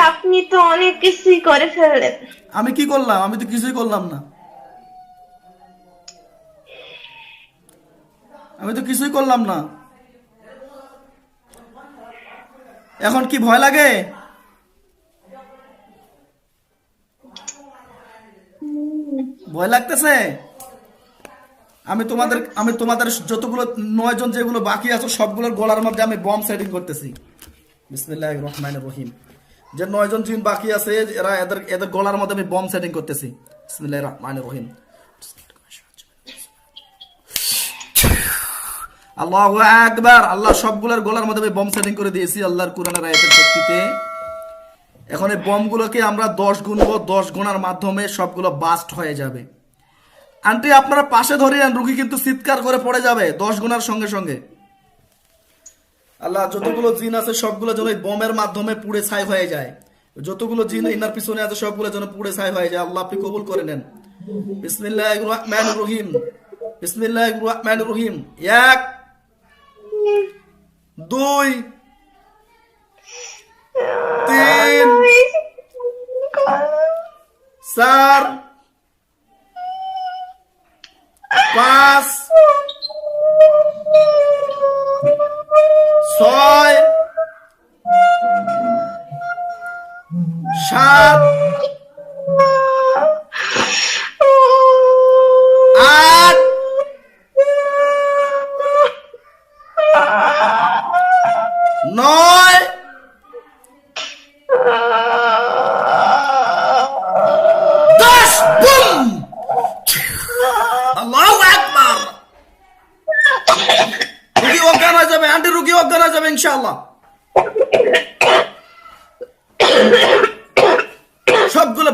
আপনি তো অনেক কিছুই করে ফেললেন। আমি কি করলাম? আমি তো কিছুই করলাম না। আমি তো কিছুই করলাম না। এখন কি ভয় লাগে? ভয় লাগতেছে? আমি তোমাদের আমি তোমাদের যতগুলো নয় জন যেগুলো বাকি আছে, সবগুলোর গলার মধ্যে আমি বম সেটিং করতেছি। বিসমিল্লাহ রহমান রহিম। যে নয়জন জিন বাকি আছে, এরা এদের এদের গলার মধ্যে আমি বম সেটিং করতেছি। বিসমিল্লাহ রহমান রহিম। আল্লাহ আকবার, আল্লাহ সবগুলোর গলার মধ্যে আমি বম সেটিং করে দিয়েছি আল্লাহর কোরআনের আয়াতের শক্তিতে এখন এই বমগুলোকে আমরা দশ গুনবো, দশ গুণার মাধ্যমে সবগুলো বাস্ট হয়ে যাবে। আন্টি আপনারা পাশে ধরিয়েন রুগী কিন্তু চিৎকার করে পড়ে যাবে, দশ গুণার সঙ্গে সঙ্গে। আল্লাহ, যতগুলো জিন আছে সবগুলো যেন বমের মাধ্যমে পুড়ে ছাই হয়ে যায়। যতগুলো জিন ইনার পিছনে আছে সবগুলো যেন পুড়ে ছাই হয়ে যায়। আল্লাহ, আপনি কবুল করে নেন। বিসমিল্লাহ রহমান রহিম। বিসমিল্লাহ রহমান রহিম। এক, দুই, তিন, চার, পাঁচ আট, নয়, দশ, বুম! আল্লাহু আকবার! রুগী অজ্ঞান হয়ে যাবে, আন্টি রুগী অজ্ঞান হয়ে যাবে, ইনশাআল্লাহ।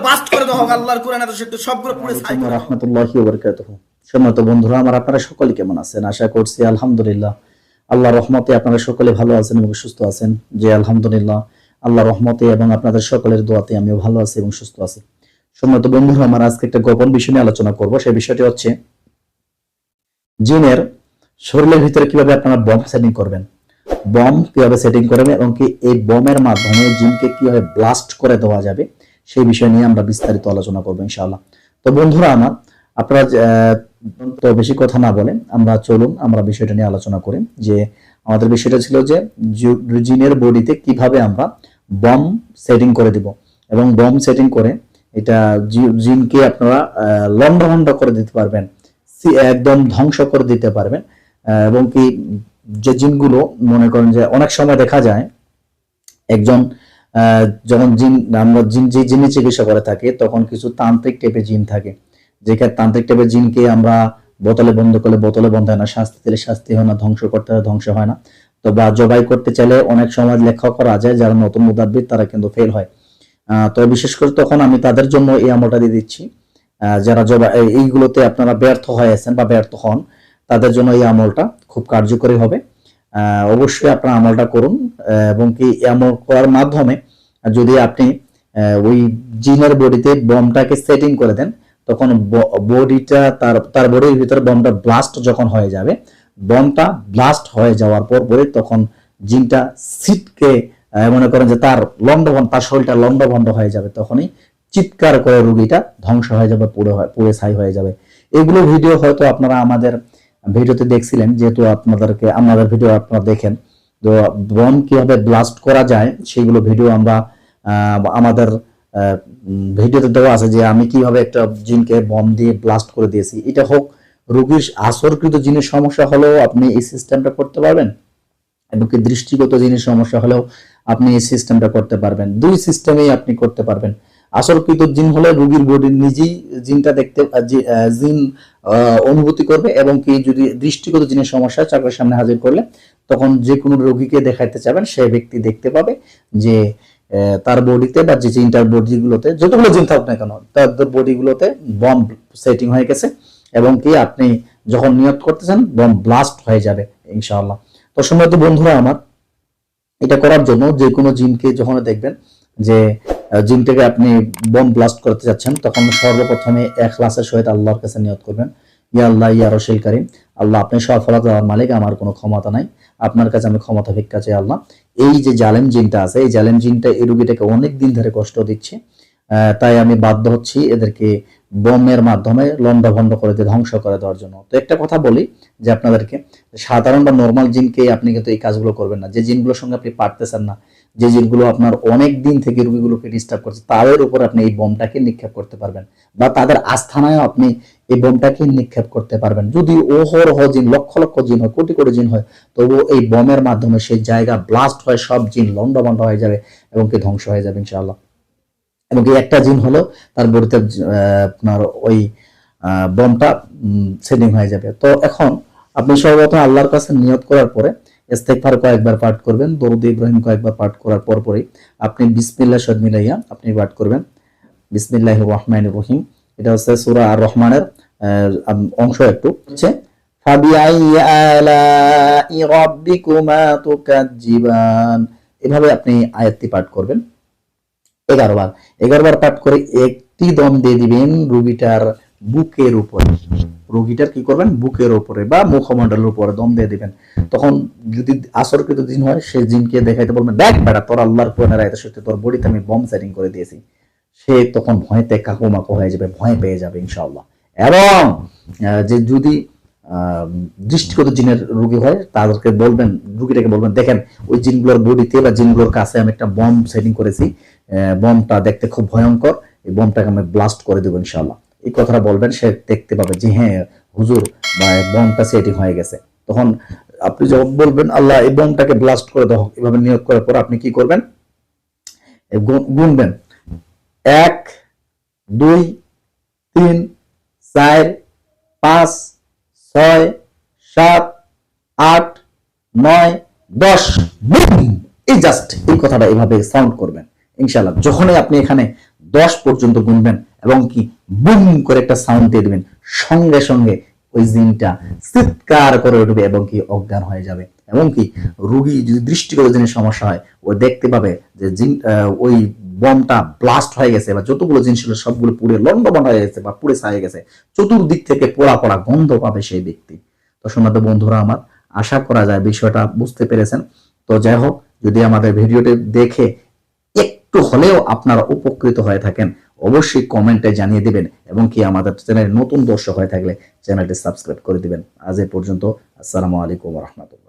বাস্ট করে হোক আল্লাহর কোরআন এত শক্তি সবগুলো পুরো ছাই করে দাও। রহমতুল্লাহি ওবরকাতুহু সম্মানিত বন্ধুরা আমার আপনারা সকলে কেমন আছেন? আশা করছি আলহামদুলিল্লাহ। আল্লাহ রহমতে আপনারা সকলে ভালো আছেন এবং সুস্থ আছেন। যে আলহামদুলিল্লাহ। আল্লাহ রহমতে এবং আপনাদের সকলের দোয়াতে আমিও ভালো আছি এবং সুস্থ আছি। সম্মানিত বন্ধুরা আমার আজকে একটা গোপন বিষয় নিয়ে আলোচনা করব। সেই বিষয়টি হচ্ছে জিনের শরীরের ভিতরে কীভাবে আপনারা বম সেটিং করবেন। বম কীভাবে সেটিং করবেন এবং কি এই বমের মাধ্যমে জিনকে কীভাবে ব্লাস্ট করে দেওয়া যাবে? সেই বিষয় নিয়ে আমরা বিস্তারিত আলোচনা করব, ইনশাআল্লাহ। তো বন্ধুরা আমার, আপনারা তো বেশি কথা না বলে আমরা চলুন, আমরা বিষয়টা নিয়ে আলোচনা করি। যে আমাদের বিষয়টা ছিল যে জিনের বডিতে কীভাবে আমরা বম সেটিং করে দিব। এবং বম সেটিং করে এটা জিনকে আপনারা লন্ডভন্ড করে দিতে পারবেন একদম ধ্বংস করে দিতে পারবেন। এবং কি যে জিনগুলো মনে করেন যে অনেক সময় দেখা যায়, একজন যখন জিন, আমরা জিন, যে জিনে চিকিৎসা করে থাকি, তখন কিছু তান্ত্রিক টাইপের জিন থাকে। যেখানে তান্ত্রিক টাইপের জিনকে আমরা বোতলে বন্ধ করলে বোতলে বন্ধ হয় না, শাস্তি দিলে শাস্তি হয় না, ধ্বংস করতে হয়, ধ্বংস হয় না। তো বা জবাই করতে চাইলে অনেক সময় লেখা করা যায়, যারা নতুন মুদাব্বির তারা কিন্তু ফেল হয়। তো বিশেষ করে তখন আমি তাদের জন্য এই আমলটা দিয়ে দিচ্ছি। যারা জবা এইগুলোতে আপনারা ব্যর্থ হয়েছেন বা ব্যর্থ হন, তাদের জন্য এই আমলটা খুব কার্যকরী হবে। অবশ্যই আপনারা আমলটা করুন এবং কি আমল করার মাধ্যমে যদি আপনি ওই জিনের বডিতে বমটাকে সেটিং করে দেন, তখন বডিটা তার তার বডির ভিতরে বমটা ব্লাস্ট যখন হয়ে যাবে, বমটা ব্লাস্ট হয়ে যাওয়ার পর পরে তখন জিনটা সিটকে মনে করেন যে তার লন্ডভন্ড তার শরীরটা লন্ডভন্ড হয়ে যাবে, তখনই চিৎকার করে রোগীটা ধ্বংস হয়ে যাবে পুরো পুরো ছাই হয়ে যাবে। এগুলো ভিডিও হয়তো আপনারা আমাদের ভিডিওতে দেখছিলেন, যেহেতু আপনাদেরকে আমাদের ভিডিও আপনারা দেখেন, তো বম কীভাবে ব্লাস্ট করা যায়, সেগুলো ভিডিও আমরা আমাদের ভিডিওতে দেওয়া আছে যে আমি কীভাবে একটা জিনকে বম দিয়ে ব্লাস্ট করে দিয়েছি। এটা হোক, রোগীর আসরকৃত জিনের সমস্যা হলেও আপনি এই সিস্টেমটা করতে পারবেন, এবং কি দৃষ্টিগত জিনিস সমস্যা হলেও আপনি এই সিস্টেমটা করতে পারবেন। দুই সিস্টেমেই আপনি করতে পারবেন। আসলকৃত জিন হলে রোগীর বডি নিজেই জিনটা দেখতে জিন অনুভূতি করবে এবং কি যদি দৃষ্টিগত জিনিস সমস্যা চোখের সামনে হাজির করলে, তখন যে কোনো রোগীকে দেখাইতে চাবেন, সে ব্যক্তি দেখতে পাবে যে তার বডিতে বা যে জিনটার বডিগুলোতে যতগুলো জিন থাকুক না কেন তাদের বডিগুলোতে বম সেটিং হয়ে গেছে এবং কি আপনি যখন নিয়ত করতেছেন বম ব্লাস্ট হয়ে যাবে, ইনশাআল্লাহ। তো সময় তো বন্ধুরা আমার, এটা করার জন্য যে কোনো জিনকে যখন দেখবেন যে জিনটাকে আপনি বম ব্লাস্ট করতে যাচ্ছেন, তখন সর্বপ্রথমে এক ক্লাসের সহিত আল্লাহর কাছে নিয়ত করবেন, ইয়া আল্লাহ, ইয়া রশিল করিম, আল্লাহ, আপনি সফলতা দেওয়ার মালিক, আমার কোনো ক্ষমতা নাই, আপনার কাছে আমি ক্ষমতা ভিক্ষা চাই আল্লাহ। এই যে জালেম জিনটা আছে, এই জালেম জিনটা এই রুগীটাকে অনেক দিন ধরে কষ্ট দিচ্ছে তাই আমি বাধ্য হচ্ছি এদেরকে বোমের মাধ্যমে লন্ডভন্ড করে দিয়ে ধ্বংস করে দেওয়ার জন্য। তো একটা কথা বলি যে আপনাদেরকে, সাধারণ বা নর্মাল জিনকে আপনি কিন্তু এই কাজগুলো করবেন না। যে জিনগুলোর সঙ্গে আপনি পারতেছেন না যে জিনগুলো আপনার অনেক দিন থেকে রুগীগুলোকে ডিস্টার্ব করছে, তাদের উপর আপনি এই বোমটাকে নিক্ষেপ করতে পারবেন বা তাদের আস্থানায় আপনি এই বোমটাকে নিক্ষেপ করতে পারবেন। যদি ওহরহ জিন, লক্ষ লক্ষ জিন হয়, কোটি কোটি জিন হয়, তবুও এই বোমের মাধ্যমে সেই জায়গা ব্লাস্ট হয়, সব জিন লন্ডভন্ড হয়ে যাবে এবং কি ধ্বংস হয়ে যাবে ইনশাআল্লাহ। এবং কি একটা জিন হলো, তার বডিতে আপনার ওই বোমটা সেটিং হয়ে যাবে। তো এখন আপনি সর্বপ্রথম আল্লাহর কাছে নিয়ত করার পরে ইস্তেগফার কয়েকবার পাঠ করবেন, দরুদ ইব্রাহিম কয়েকবার পাঠ করার পর পরই আপনি বিসমিল্লাহ শহীদ মিলাইয়া আপনি পাঠ করবেন। বিসমিল্লাহ রহমান রহিম। এটা হচ্ছে সূরা আর রহমানের অংশ একটু। হচ্ছে এভাবে আপনি আয়াতটি পাঠ করবেন। এগারো বার। এগারো বার পাঠ করে একটি দম দিয়ে দিবেন রুগীটার বুকের উপরে। রোগীটার কি করবেন? বুকের উপরে বা মুখমণ্ডলের উপরে দম দিয়ে দিবেন। তখন যদি আসরকৃত জিন হয়, সেই জিনকে দেখাইতে বলবেন, দেখ বেটা, তোর আল্লাহর কোরআনের আয়াতের সত্যি তোর বডিতে আমি বম সেটিং করে দিয়েছি। সে তখন ভয়তে কাকুমাকু হয়ে যাবে, ভয় পেয়ে যাবে ইনশাআল্লাহ। এবং যে যদি দৃষ্টিগত জিনের রোগী হয়, তাদেরকে বলবেন, রুগীটাকে বলবেন, দেখেন, ওই জিনগুলোর বডিতে বা জিনগুলোর কাছে আমি একটা বম সেটিং করেছি। বমটা দেখতে খুব ভয়ঙ্কর, এই বমটাকে আমি ব্লাস্ট করে দেবো ইনশাআল্লাহ। এই কথাটা বলবেন, সে দেখতে পাবে যে হ্যাঁ হুজুর বা বমটা সেটিং হয়ে গেছে। তখন আপনি যখন বলবেন, আল্লাহ এই বমটাকে ব্লাস্ট করে দাও, এভাবে নিয়োগ করার পর আপনি কি করবেন? গুনবেন। এক, দুই, তিন, চার, পাঁচ, ছয়, সাত, আট, নয়, দশ। এই জাস্ট এই কথাটা এভাবে সাউন্ড করবেন। ইনশাল্লাহ যখনই আপনি এখানে দশ পর্যন্ত গুনবেন এবং কি বুম করে একটা সাউন্ড দিয়ে দিবেন। সঙ্গে সঙ্গে ওই জিনটা চিৎকার করে উঠবে এবং কি অজ্ঞান হয়ে যাবে। এবং কি রুগী যদি দৃষ্টিগত জিনিস সমস্যা হয়, ও দেখতে পাবে যে জিন ওই বমটা ব্লাস্ট হয়ে গেছে বা যতগুলো জিনিস ছিল সবগুলো পুড়ে লন্ডবন্ড হয়ে গেছে বা পুড়ে ছায়ে গেছে। চতুর্দিক থেকে পোড়া পোড়া গন্ধ পাবে সেই ব্যক্তি। তো শোনাত বন্ধুরা আমার, আশা করা যায় বিষয়টা বুঝতে পেরেছেন। তো যাই হোক, যদি আমাদের ভিডিওটি দেখে একটু হলেও আপনারা উপকৃত হয়ে থাকেন, অবশ্যই কমেন্টে জানিয়ে দিবেন এবং কি আমাদের চ্যানেলে নতুন দর্শক হয়ে থাকলে চ্যানেলটি সাবস্ক্রাইব করে দিবেন। আজ এ পর্যন্ত, আসসালামু আলাইকুম রহমতুল্লাহ।